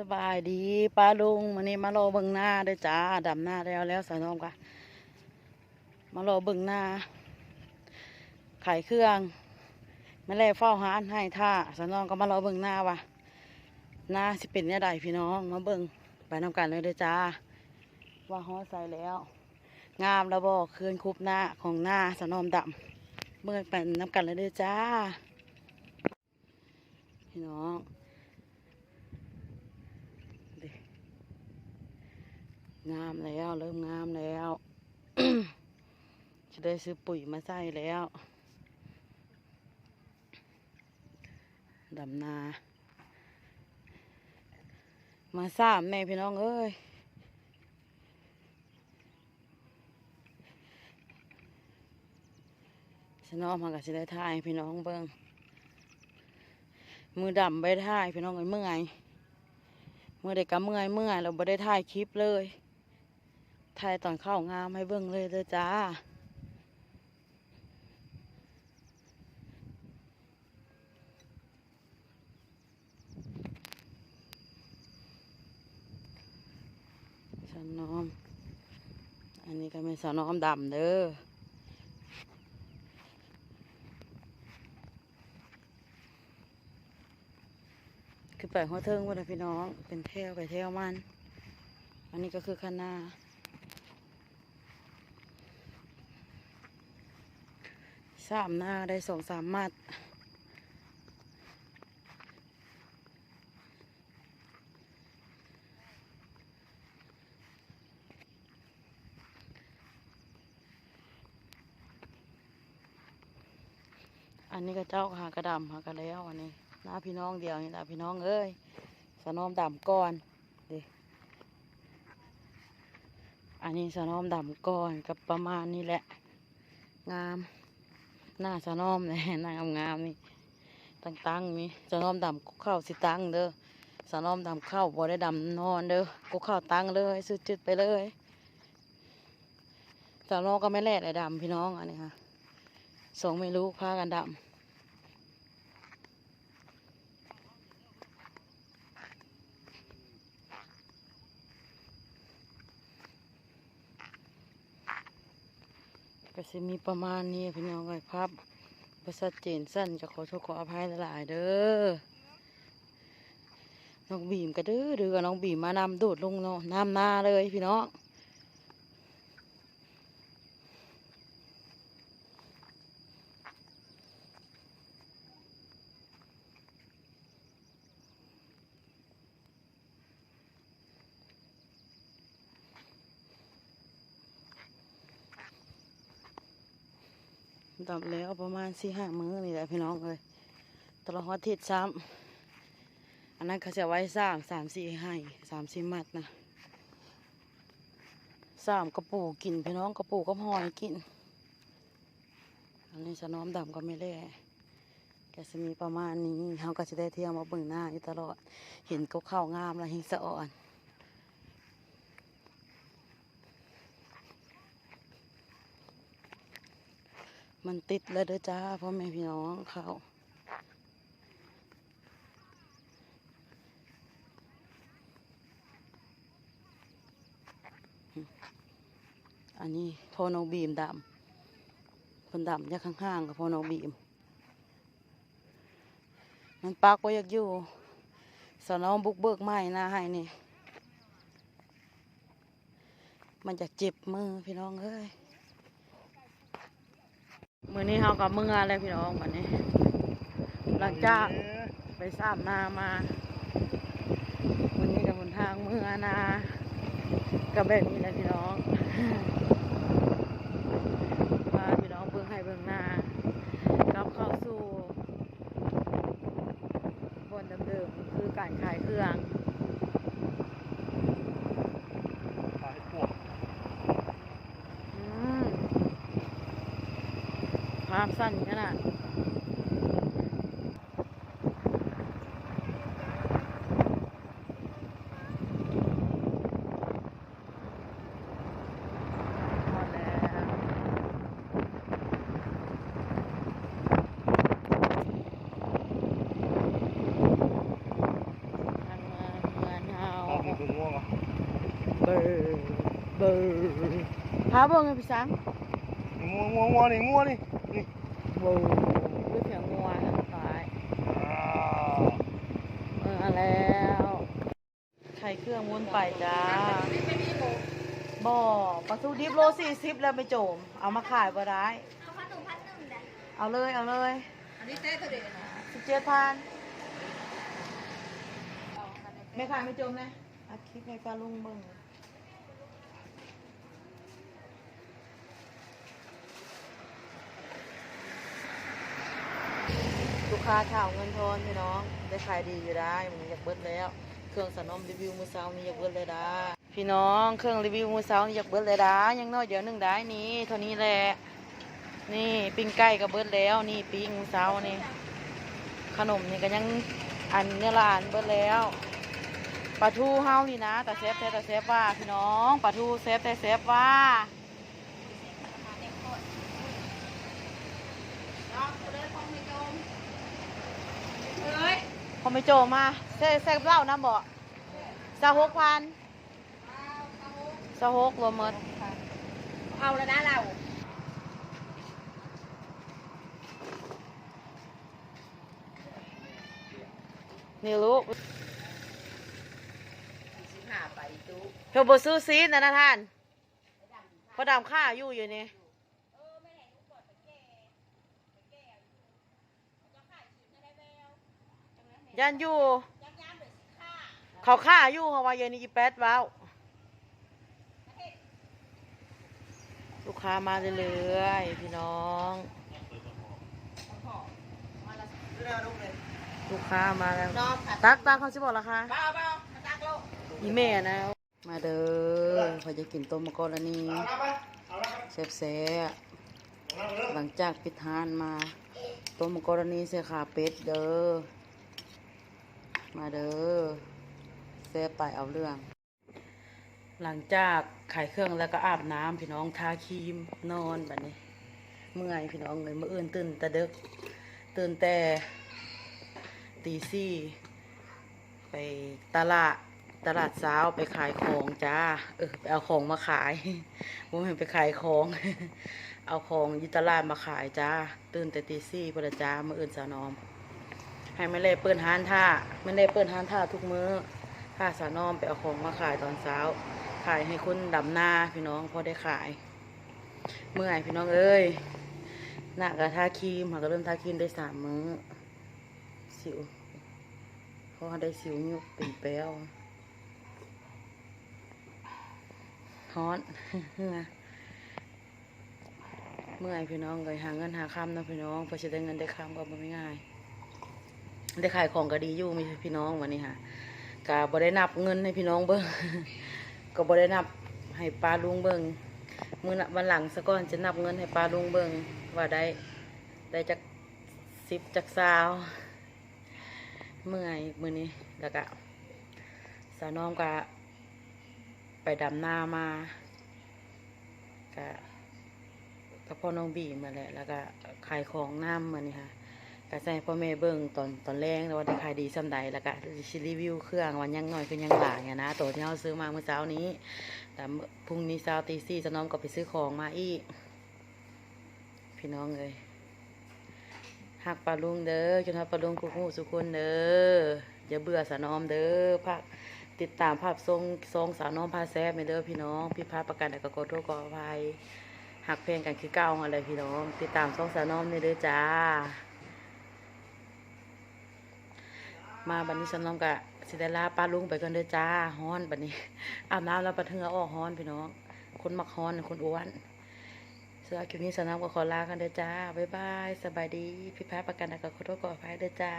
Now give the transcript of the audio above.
สบายดีป้าลุงวันนี้มารอเบิ่งหน้าเด้วยจ้าดำหน้าแล้วแล้วสาวน้องกะมารอเบิ่งหน้าขายเครื่องแม่แล่เฝ้าหานให้ท่าสาวน้องก็มารอเบิ่งหน้าว่ะหน้าสิเป็นเนี่ยใดพี่น้องมาเบิ่งไปนำกันเลยเด้อจ้า ว่าฮอดใส่แล้ว งามแล้วบอกคืนคุบหน้าของหน้าสนอมดำเบิ่งไปนำกันเลยเด้อจ้า พี่น้อง งามแล้วเริ่มงามแล้ว จะได้ซื้อปุ๋ยมาใส่แล้วดำนา มาสามแม่พี่น้องเอ้ยฉันน้องมากับสิได้ถ่ายพี่น้องเบิ้งมือดำไปถ่ายพี่น้องเอ้ยเมื่อยเมื่อเด็กก็เมื่อยเมื่อยเราไม่ได้ถ่ายคลิปเลย ถ่ายตอนเข้างามให้เบิ่งเลยเด้อจ้าสน้อม อันนี้ก็เป็นสน้อมดำเด้อคือไปหัวเทิงว่าพี่น้อง เป็นแถวไปแถวมัน อันนี้ก็คือคณะ สามหน้าได้สองสามมัดอันนี้ก็เจ้าหากระดำหากระแล้วอันนี้หน้าพี่น้องเดียวนี่หน้าพี่น้องเอ้ยสนอมดำก่อนดิอันนี้สนอมดำก่อนกับประมาณนี้แหละ งาม หน้าสนอมเลยหน้างามๆนี่ตั้งๆนี่สนอมดำกุ้เข้าสิตั้งเด้อสนอมดำเข้าบ่ได้ดำนอนเด้อกุ้เข้าตั้งเลยซื้อจุดไปเลยสนอมก็ไม่แลดไอ้ดำพี่น้องอันนี้ค่ะสองไม่รู้พากันดำ ก็สิมีประมาณนี้พี่น้องไว้ครับประชัดเจนสั้นจะขอโทษขออภัยหลายๆเด้อ น้องบีมก็เด้อเดือน้องบีมมานำโดดลงเนาะน้ำหน้าเลยพี่น้อง ดับแล้วประมาณสี่ห้ามื้อนี่แหละพี่น้องเลยตลอดอาทิตย์ซ้ำอันนั้นเขาจะไว้สร้างสามสี่ให้สามสี่มัดนะสามกระปูกินพี่น้องกระปูก็หอยกิน อันนี้สน้อมดำก็ไม่แล่แกจะมีประมาณนี้เขาก็จะได้เที่ยวมาเบิ่งหน้าอยู่ตลอด เห็นก็เข้างามแล้วหิงสะอ่อน มันติดแล้วเด้อจ้าพ่อแม่พี่น้องเขาอันนี้พ่อน้องบีมดำคนดำเนี่ยข้างๆกับพ่อน้องบีม มันปักไว้อยากอยู่สนองบุกเบิกไม้นะให้นี่ มันจะเจ็บมือพี่น้องเอ้ย มือนี้เขากับมืออะไรพี่น้องวันนี้ หลังจากไปสามนามาวันนี้กับบนทางเมื่อนากับแบบนี้แหละพี่น้องมาพี่น้องเบิ่งให้เบิ่งหน้ากลับเข้าสู่บนเดิมๆคือการขายเครื่อง ขายพวก อืม ภาพสั้นขนาดพอแล้วทางมาเมืองบิ่งง่วงเหรอเบอร์เบอร์พาเบิ่งให้พี่สังง่วงง่วงง่วงนี่ง่วงนี่นี่เบอร์ด้วยเสียงงัวตายอ่าเออเอแล้วไข่เครื่องมุนไปจ้าบ่อปลาทูดิบโลสี่สิบแล้วไปโจม เอามาขายบ่ได้เอาพัดตุ่มพัดหนึ่งเลยเอาเลยเอาเลยอันนี้เต้ตัวเด็กนะสิบเจ็ดพันไม่ขายไม่โจมนะอาคลิปให้ปลาลุงเบิ่ง ลูกค้าข่าวเงินทอนพี่น้อง ได้ขายดีอยู่ได้มันอยากเบิดแล้ว เครื่องสนมรีวิวมือเช้านี่อยากเบิดเลยได้พี่น้องเครื่องรีวิวมือเช้านี่อยากเบิดเลยได้ยังน้อยเดี๋ยวนึ่งได้นี่เท่านี้แหละนี่ปิ้งไก่ก็เบิดแล้วนี่ปิ้งมือเช้านี่ขนมนี่ก็ยังอันเนื้อลานเบิดแล้วปลาทูเฮานี่นะแต่เซฟแต่แต่เซฟว่าพี่น้องปลาทูเซฟแต่เซฟว่า พอไม่โจมาเซฟเซฟเหล้านะบอกสาหกพันสาหกรวมหมดเอาแล้วนะเรานี่ลูกสิบห้าไปตู้เธอบซื้อซีนนะนะท่านเพราะดำค่าอยู่อยู่นี่ ยันอยู่เขาค่าอยู่เขาว่าเย็นนี้แปดว้าวลูกค้ามาเรื่อยๆพี่น้อง ลูกค้ามาแล้ว ตักตักเขาจะบอกราคาเบาเบามาตักโลกอีแม่นะมาเด้อพอจะกินต้มมะกอกนี่แซ่บแซ่บหลังจากปิดทานมาต้มมะกอกนี่เสียขาเป็ดเด้อ มาเด้อแซ่บไปเอาเรื่อง หลังจากขายเครื่องแล้วก็อาบน้ำพี่น้องทาครีมนอนแบบนี้ เมื่อยพี่น้องเลยเมื่ออื่นตื่นแต่เด็กตื่นแต่ตีสี่ไปตลาดตลาดเช้าไปขายของจ้า เออไปเอาของมาขายผมเห็นไปขายของ เอาของยี่ตลาดมาขายจ้า ตื่นแต่ตีสี่พอละจ้าเมื่ออื่นสาวนอม ให้ไม่เล่เปิดห้านท่าไม่เล่เปิดห้านท่าทุกมื้อถ้าสาวนอมไปเอาของมาขายตอนเช้า ขายให้คนดำหน้าพี่น้องพอได้ขาย เมื่อยพี่น้องเอ้ยหน้ากระทาครีมหาก็เริ่มทาครีมได้สามมื้อ สิวเพราะว่าได้สิวยุบเป็นแป้วฮ้อนเหงื่อเมื่อยพี่น้องเลยหาเงินหาคำนะพี่น้องพอจะได้เงินได้คำก็ไม่ง่าย ได้ขายของก็ดีอยู่มีพี่น้องวันนี้ค่ะกะบ่ได้นับเงินให้พี่น้องเบิ้งก็บ่ได้นับให้ปลาลุงเบิ้งมือนวันหลังสะก่อนจะนับเงินให้ปลาลุงเบิ้งว่าได้ได้จากสิบจากสาวเมื่อยมือนี้แล้วก็สาวน้อมก็ไปดำนามาก็กับพ่อน้องบีมาแหละแล้วก็ขายของน้ำมานี่ค่ะ ก็ใส่พ่อแม่เบิ่งตอนตอนแรกแล้วว่าได้ขายดีสำใดแล้วก็ชิรีวิวเครื่องวันยังหน่อยคือยังหลายอะนะตัวที่เราซื้อมาเมื่อเช้านี้แต่พรุ่งนี้เช้าตีสี่สาน้อมก็ไปซื้อของมาอีก พี่น้องเลยหักปลาลุงเด้อจนหักปลาลุงคุกหูสุกคนเด้ออย่าเบื่อสาวนอมเด้อภาคติดตามภาพทรงทรงสาวนอมพาแซ่บไปเด้อพี่น้องพี่พาประกันแต่ก็ขอโทษขอภัยหักเพลงกันคือเก้าอะไรพี่น้อง ติดตามทรงสาวนอมนี่เด้อจ้า มาบันนี้ฉันนองกะสิได้ลาปลาลุงไปก่อนเด้อจ้าฮ้อนบันนี้อาบน้ำแล้วปะเทือออกฮ้อนพี่น้องคนมักฮ้อนคนอ้วนสำหรับคลิปนี้สนองก็ขอลากันเด้อจ้าบ๊ายบายสบายดีพี่แพ้ประกันนะก็ขอโทษขออภัยเด้อจ้า